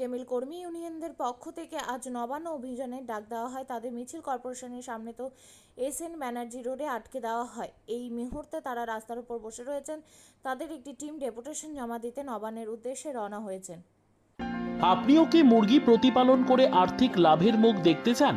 Day meal কর্মী ইউনিয়নদের পক্ষ থেকে আজ নবান্ন অভিযানের ডাক দেওয়া হয়। তাদের মিছিল কর্পোরেশনের সামনে তো এস এন ব্যানার্জি রোডে আটকে দেওয়া হয়। এই মুহূর্তে তারা রাস্তার উপর বসে রয়েছেন। তাদের একটি টিম ডেপুটেশন জমা দিতে নবান্নের উদ্দেশ্যে রওনা হয়েছেন। আপনিও কি মুরগি প্রতিপালন করে আর্থিক লাভের মুখ দেখতে চান?